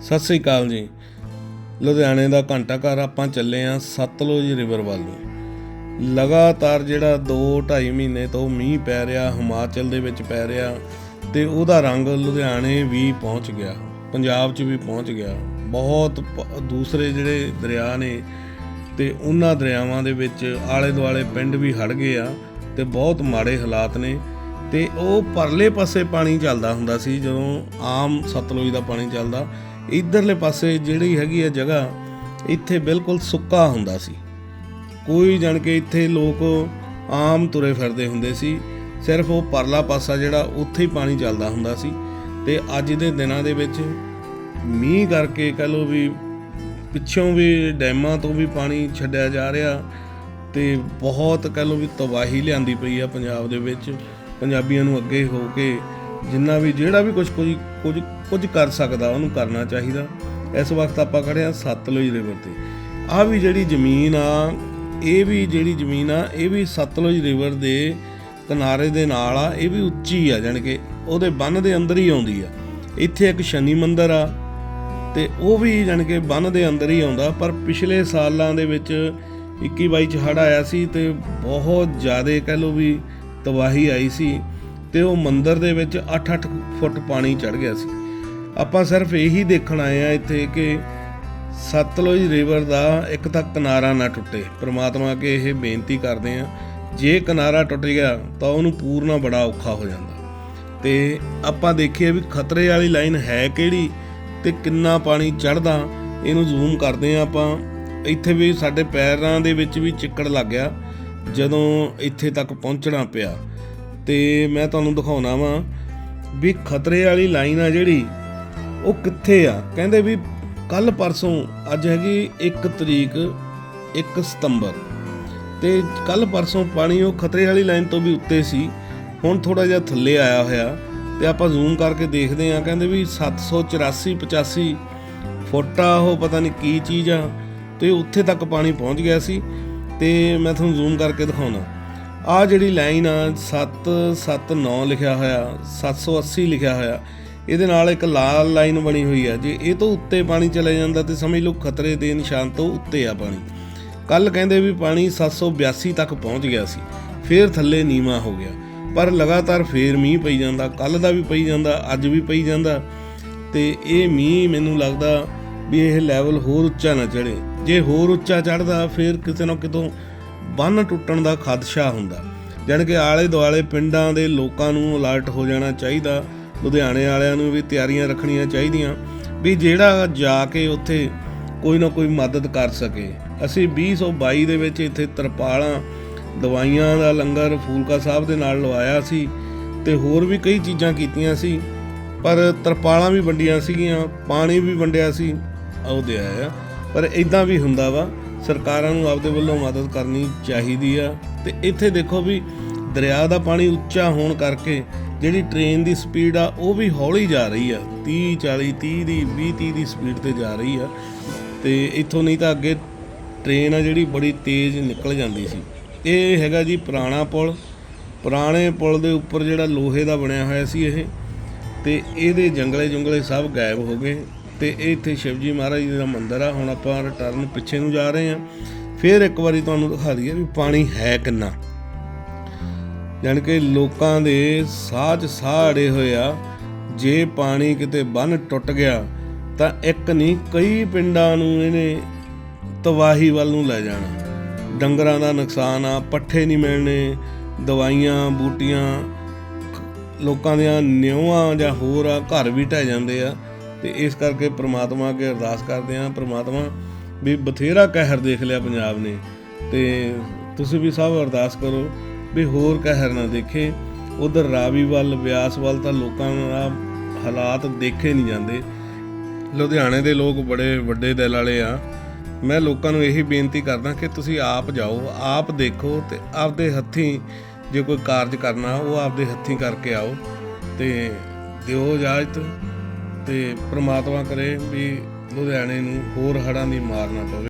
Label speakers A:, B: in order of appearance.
A: ਸਤਿ ਸ੍ਰੀ ਅਕਾਲ ਜੀ। ਲੁਧਿਆਣੇ ਦਾ ਘੰਟਾ ਘਰ ਆਪਾਂ ਚੱਲੇ ਆਂ ਸਤਲੁਜ ਰਿਵਰ ਵੱਲ। ਨੂੰ ਲਗਾਤਾਰ ਜਿਹੜਾ 2-2.5 ਮਹੀਨੇ ਤੋਂ ਮੀਂਹ ਪੈ ਰਿਹਾ, ਹਿਮਾਚਲ ਦੇ ਵਿੱਚ ਪੈ ਰਿਹਾ ਤੇ ਉਹਦਾ ਰੰਗ ਲੁਧਿਆਣੇ ਵੀ ਪਹੁੰਚ ਗਿਆ। ਪੰਜਾਬ 'ਚ ਵੀ ਪਹੁੰਚ ਗਿਆ। ਬਹੁਤ ਪ- ਦੂਸਰੇ ਜਿਹੜੇ ਦਰਿਆ ਨੇ ਤੇ ਉਹਨਾਂ ਦਰਿਆਵਾਂ ਦੇ ਵਿੱਚ ਆਲੇ ਦੁਆਲੇ ਪਿੰਡ ਵੀ ਹੜ ਗਏ ਆ ਤੇ ਬਹੁਤ ਮਾੜੇ ਹਾਲਾਤ ਨੇ ਤੇ ਉਹ ਪਰਲੇ ਪਾਸੇ ਪਾਣੀ ਚੱਲਦਾ ਹੁੰਦਾ ਸੀ, ਜਦੋਂ ਆਮ ਸਤਲੁਜ ਦਾ ਪਾਣੀ ਚੱਲਦਾ। ਇਧਰਲੇ ਪਾਸੇ ਜਿਹੜੀ ਹੈਗੀ ਆ ਜਗ੍ਹਾ, ਇੱਥੇ ਬਿਲਕੁਲ ਸੁੱਕਾ ਹੁੰਦਾ ਸੀ। ਕੋਈ ਜਾਣ ਕੇ ਇੱਥੇ ਲੋਕ ਆਮ ਤੁਰੇ ਫਿਰਦੇ ਹੁੰਦੇ ਸੀ। ਸਿਰਫ ਉਹ ਪਰਲਾ ਪਾਸਾ ਜਿਹੜਾ, ਉੱਥੇ ਹੀ ਪਾਣੀ ਚੱਲਦਾ ਹੁੰਦਾ ਸੀ। ਤੇ ਅੱਜ ਦੇ ਦਿਨਾਂ ਦੇ ਵਿੱਚ ਮੀਂਹ ਕਰਕੇ ਕਹ ਲੋ ਵੀ ਪਿੱਛੋਂ ਵੀ ਡੈਮਾਂ ਤੋਂ ਵੀ ਪਾਣੀ ਛੱਡਿਆ ਜਾ ਰਿਹਾ ਤੇ ਬਹੁਤ ਕਹ ਲੋ ਵੀ ਤਬਾਹੀ ਲਿਆਂਦੀ ਪਈ ਆ ਪੰਜਾਬ ਦੇ ਵਿੱਚ। ਪੰਜਾਬੀਆਂ ਨੂੰ ਅੱਗੇ ਹੋ ਕੇ ਜਿੰਨਾ ਵੀ, ਜਿਹੜਾ ਵੀ ਕੁਝ ਕੁਝ ਕੁਝ ਕੁਝ ਕਰ ਸਕਦਾ, ਉਹਨੂੰ ਕਰਨਾ ਚਾਹੀਦਾ। ਇਸ ਵਕਤ ਆਪਾਂ ਖੜੇ ਆ ਸਤਲੁਜ ਰਿਵਰ ਤੇ। ਆ ਵੀ ਜਿਹੜੀ ਜ਼ਮੀਨ ਆ, ਇਹ ਵੀ ਜਿਹੜੀ ਜ਼ਮੀਨ ਆ, ਇਹ ਵੀ ਸਤਲੁਜ ਰਿਵਰ ਦੇ ਕਿਨਾਰੇ ਦੇ ਨਾਲ ਆ, ਇਹ ਵੀ ਉੱਚੀ ਆ, ਜਾਣੀ ਕਿ ਉਹਦੇ ਬੰਨ ਦੇ ਅੰਦਰ ਹੀ ਆਉਂਦੀ ਆ। ਇੱਥੇ ਇੱਕ ਸ਼ਨੀ ਮੰਦਿਰ ਆ, ਤੇ ਉਹ ਵੀ ਜਾਣੀ ਕਿ ਬੰਨ ਦੇ ਅੰਦਰ ਹੀ ਆਉਂਦਾ, ਪਰ ਪਿਛਲੇ ਸਾਲਾਂ ਦੇ ਵਿੱਚ 21 22 ਚ ਹੜ੍ਹ ਆਇਆ ਸੀ ਤੇ ਬਹੁਤ ਜ਼ਿਆਦਾ ਕਹਿ ਲਓ ਵੀ ਤਬਾਹੀ ਆਈ ਸੀ, ਤੇ ਉਹ ਮੰਦਿਰ ਦੇ ਵਿੱਚ 8-8 ਫੁੱਟ ਪਾਣੀ ਚੜ ਗਿਆ ਸੀ। ਆਪਾਂ ਸਿਰਫ ਇਹੀ ਦੇਖਣ ਆਏ ਆ ਇੱਥੇ ਕਿ ਸਤਲੁਜ ਰਿਵਰ ਦਾ ਇੱਕ ਤਾਂ ਕਿਨਾਰਾ ਨਾ ਟੁੱਟੇ। ਪ੍ਰਮਾਤਮਾ ਅੱਗੇ ਇਹ ਬੇਨਤੀ ਕਰਦੇ ਆ, ਜੇ ਕਿਨਾਰਾ ਟੁੱਟ ਗਿਆ ਤਾਂ ਉਹਨੂੰ ਪੂਰਨਾ ਬੜਾ ਔਖਾ ਹੋ ਜਾਂਦਾ। ਤੇ ਆਪਾਂ ਦੇਖੀਏ ਵੀ ਖਤਰੇ ਵਾਲੀ ਲਾਈਨ ਹੈ ਕਿਹੜੀ ਤੇ ਕਿੰਨਾ ਪਾਣੀ ਚੜਦਾ ਇਹਨੂੰ ਜ਼ੂਮ ਕਰਦੇ ਆ ਆਪਾਂ। ਇੱਥੇ ਵੀ ਸਾਡੇ ਪੈਰਾਂ ਦੇ ਵਿੱਚ ਵੀ ਚਿੱਕੜ ਲੱਗ ਗਿਆ, ਜਦੋਂ ਇੱਥੇ ਤੱਕ ਪਹੁੰਚਣਾ ਪਿਆ। ਤੇ ਮੈਂ ਤੁਹਾਨੂੰ ਦਿਖਾਉਣਾ ਵਾਂ ਵੀ ਖਤਰੇ ਵਾਲੀ ਲਾਈਨ ਆ ਜਿਹੜੀ ਉਹ ਕਿੱਥੇ ਆ? ਕਹਿੰਦੇ ਵੀ ਕੱਲ ਪਰਸੋਂ, ਅੱਜ ਹੈਗੀ 1 ਤਰੀਕ 1 ਸਤੰਬਰ। ਤੇ ਕੱਲ ਪਰਸੋਂ ਪਾਣੀ ਉਹ ਖਤਰੇ ਵਾਲੀ ਲਾਈਨ ਤੋਂ ਵੀ ਉੱਤੇ ਸੀ। ਹੁਣ ਥੋੜਾ ਜਿਹਾ ਥੱਲੇ ਆਇਆ ਹੋਇਆ ਤੇ ਆਪਾਂ ਜ਼ੂਮ ਕਰਕੇ ਦੇਖਦੇ ਆ ਕਹਿੰਦੇ ਵੀ 784 85 ਫੁੱਟ ਆ, ਉਹ ਪਤਾ ਨਹੀਂ ਕੀ ਚੀਜ਼ ਆ। ਤੇ ਉੱਥੇ ਤੱਕ ਪਾਣੀ ਪਹੁੰਚ ਗਿਆ ਸੀ। ਤੇ ਮੈਂ ਤੁਹਾਨੂੰ ਜ਼ੂਮ ਕਰਕੇ ਦਿਖਾਉਣਾ। ਆ ਜਿਹੜੀ ਲਾਈਨ ਆ 779 ਲਿਖਿਆ ਹੋਇਆ 780 ਲਿਖਿਆ ਹੋਇਆ। ਇਹਦੇ ਨਾਲ ਇੱਕ ਲਾਲ ਲਾਈਨ ਬਣੀ ਹੋਈ ਆ। ਜੇ ਇਹ ਤੋਂ ਉੱਤੇ ਪਾਣੀ ਚਲੇ ਜਾਂਦਾ ਤੇ ਸਮਝ ਲਓ ਖਤਰੇ ਦੇ ਨਿਸ਼ਾਨ ਤੋਂ ਉੱਤੇ ਆ ਪਾਣੀ। ਕੱਲ ਕਹਿੰਦੇ ਵੀ ਪਾਣੀ 782 ਤੱਕ ਪਹੁੰਚ ਗਿਆ ਸੀ। ਫੇਰ ਥੱਲੇ ਨੀਵਾ ਹੋ ਗਿਆ। ਪਰ ਲਗਾਤਾਰ ਫੇਰ ਮੀਂਹ ਪਈ ਜਾਂਦਾ। ਕੱਲ ਦਾ ਵੀ ਪਈ ਜਾਂਦਾ, ਅੱਜ ਵੀ ਪਈ ਜਾਂਦਾ। ਤੇ ਇਹ ਮੀਂਹ ਮੈਨੂੰ ਲੱਗਦਾ ਵੀ ਇਹ ਲੈਵਲ ਹੋਰ ਉੱਚਾ ਨਾ ਚੜੇ ਜੇ ਹੋਰ ਉੱਚਾ ਚੜਦਾ ਫਿਰ ਕਿਤੇ ਨਾ ਕਿਤੋਂ ਬੰਨ ਟੁੱਟਣ ਦਾ ਖਦਸ਼ਾ ਹੁੰਦਾ। ਜਾਣੀ ਕਿ ਆਲੇ ਦੁਆਲੇ ਪਿੰਡਾਂ ਦੇ ਲੋਕਾਂ ਨੂੰ ਅਲਰਟ ਹੋ ਜਾਣਾ ਚਾਹੀਦਾ। ਲੁਧਿਆਣੇ ਵਾਲਿਆਂ ਨੂੰ ਵੀ ਤਿਆਰੀਆਂ ਰੱਖਣੀਆਂ ਚਾਹੀਦੀਆਂ ਵੀ ਜਿਹੜਾ ਜਾ ਕੇ ਉੱਥੇ ਕੋਈ ਨਾ ਕੋਈ ਮਦਦ ਕਰ ਸਕੇ। ਅਸੀਂ 2022 ਦੇ ਵਿੱਚ ਇੱਥੇ ਤਰਪਾਲਾਂ, ਦਵਾਈਆਂ ਦਾ ਲੰਗਰ ਫੂਲਕਾ ਸਾਹਿਬ ਦੇ ਨਾਲ ਲਵਾਇਆ ਸੀ ਤੇ ਹੋਰ ਵੀ ਕਈ ਚੀਜ਼ਾਂ ਕੀਤੀਆਂ ਸੀ, ਪਰ ਤਰਪਾਲਾਂ ਵੀ ਵੰਡੀਆਂ ਸੀਗੀਆਂ, ਪਾਣੀ ਵੀ ਵੰਡਿਆ ਸੀ ਉਹਦੇ ਆਇਆ ਪਰ ਇਦਾਂ ਵੀ ਹੁੰਦਾ ਵਾ, ਸਰਕਾਰਾਂ ਨੂੰ ਆਪਦੇ ਵੱਲੋਂ ਮਦਦ ਕਰਨੀ ਚਾਹੀਦੀ ਆ। ਤੇ ਇੱਥੇ ਦੇਖੋ ਵੀ ਦਰਿਆ ਦਾ ਪਾਣੀ ਉੱਚਾ ਹੋਣ ਕਰਕੇ ਜਿਹੜੀ ਟ੍ਰੇਨ ਦੀ ਸਪੀਡ ਆ, ਉਹ ਵੀ ਹੌਲੀ ਜਾ ਰਹੀ ਆ। 30 40 30 ਦੀ 20 30 ਦੀ ਸਪੀਡ ਤੇ ਜਾ ਰਹੀ ਆ। ਤੇ ਇੱਥੋਂ ਨਹੀਂ ਤਾਂ ਅੱਗੇ ਟ੍ਰੇਨ ਆ ਜਿਹੜੀ ਬੜੀ ਤੇਜ਼ ਨਿਕਲ ਜਾਂਦੀ ਸੀ। ਇਹ ਹੈਗਾ ਜੀ ਪੁਰਾਣਾ ਪੁਲ। ਪੁਰਾਣੇ ਪੁਲ ਦੇ ਉੱਪਰ ਜਿਹੜਾ ਲੋਹੇ ਦਾ ਬਣਿਆ ਹੋਇਆ ਸੀ ਇਹ। ਤੇ ਇਹਦੇ ਜੰਗਲੇ ਜੰਗਲੇ ਸਭ ਗਾਇਬ ਹੋ ਗਏ। ਤੇ ਇਹ ਇੱਥੇ ਸ਼ਿਵਜੀ ਮਹਾਰਾਜ ਜੀ ਦਾ ਮੰਦਿਰ ਆ। ਹੁਣ ਆਪਾਂ ਰਿਟਰਨ ਪਿੱਛੇ ਨੂੰ ਜਾ ਰਹੇ ਹਾਂ ਫਿਰ ਇੱਕ ਵਾਰੀ ਤੁਹਾਨੂੰ ਦਿਖਾ ਦਈਏ ਵੀ ਪਾਣੀ ਹੈ ਕਿੰਨਾ। ਜਾਣੀ ਕਿ ਲੋਕਾਂ ਦੇ ਸਾਹ 'ਚ ਸਾਹ ਅੜੇ ਹੋਏ ਆ। ਜੇ ਪਾਣੀ ਕਿਤੇ ਬੰਨ ਟੁੱਟ ਗਿਆ, ਤਾਂ ਇੱਕ ਨਹੀਂ, ਕਈ ਪਿੰਡਾਂ ਨੂੰ ਇਹਨੇ ਤਬਾਹੀ ਵੱਲ ਨੂੰ ਲੈ ਜਾਣਾ। ਡੰਗਰਾਂ ਦਾ ਨੁਕਸਾਨ ਆ, ਪੱਠੇ ਨਹੀਂ ਮਿਲਣੇ, ਦਵਾਈਆਂ, ਬੂਟੀਆਂ, ਲੋਕਾਂ ਦੀਆਂ ਨਿਉਆਂ ਜਾਂ ਹੋਰ ਆ, ਘਰ ਵੀ ਢਹਿ ਜਾਂਦੇ ਆ। ਤੇ ਇਸ ਕਰਕੇ ਪ੍ਰਮਾਤਮਾ ਅੱਗੇ ਅਰਦਾਸ ਕਰਦੇ ਆ। ਪ੍ਰਮਾਤਮਾ ਵੀ ਬਥੇਰਾ ਕਹਿਰ ਦੇਖ ਲਿਆ ਪੰਜਾਬ ਨੇ। ਤੇ ਤੁਸੀਂ ਵੀ ਸਭ ਅਰਦਾਸ ਕਰੋ। ਵੀ ਹੋਰ ਕਹਿਰ ਨਾ ਦੇਖੇ। ਉਧਰ ਰਾਵੀ ਵੱਲ, ਬਿਆਸ ਵੱਲ ਤਾਂ ਲੋਕਾਂ ਦਾ ਹਾਲਾਤ ਦੇਖੇ ਨਹੀਂ ਜਾਂਦੇ। ਲੁਧਿਆਣੇ ਦੇ ਲੋਕ ਬੜੇ ਵੱਡੇ ਦਿਲ ਵਾਲੇ ਆ। ਮੈਂ ਲੋਕਾਂ ਨੂੰ ਇਹੀ ਬੇਨਤੀ ਕਰਦਾ ਕਿ ਤੁਸੀਂ ਆਪ ਜਾਓ, ਆਪ ਦੇਖੋ ਤੇ ਆਪਦੇ ਹੱਥੀਂ ਜੇ ਕੋਈ ਕਾਰਜ ਕਰਨਾ, ਉਹ ਆਪਦੇ ਹੱਥੀਂ ਕਰਕੇ ਆਓ ਤੇ ਦਿਓ ਇਜਾਜ਼ਤ ਤੇ ਪ੍ਰਮਾਤਮਾ ਕਰੇ ਵੀ ਲੁਧਿਆਣੇ ਨੂੰ ਹੋਰ ਹੜ੍ਹਾਂ ਦੀ ਮਾਰ ਨਾ ਪਵੇ।